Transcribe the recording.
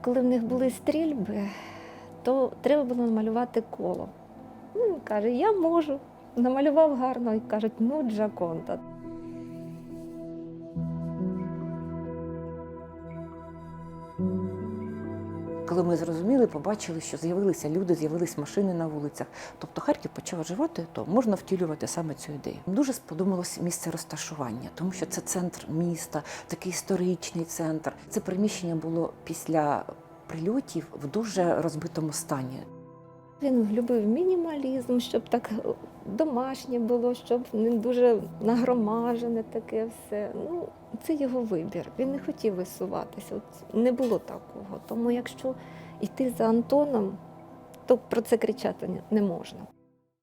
коли в них були стрільби, то треба було намалювати коло. Ну, він каже, я можу. Намалював гарно і кажуть, ну Джаконда. Коли ми зрозуміли, побачили, що з'явилися люди, з'явились машини на вулицях. Тобто Харків почав оживати, то можна втілювати саме цю ідею. Дуже сподобалось місце розташування, тому що це центр міста, такий історичний центр. Це приміщення було після прильотів в дуже розбитому стані. Він любив мінімалізм, щоб так домашнє було, щоб не дуже нагромажене таке все. Ну, це його вибір. Він не хотів висуватися. От не було такого. Тому якщо йти за Антоном, то про це кричати не- можна.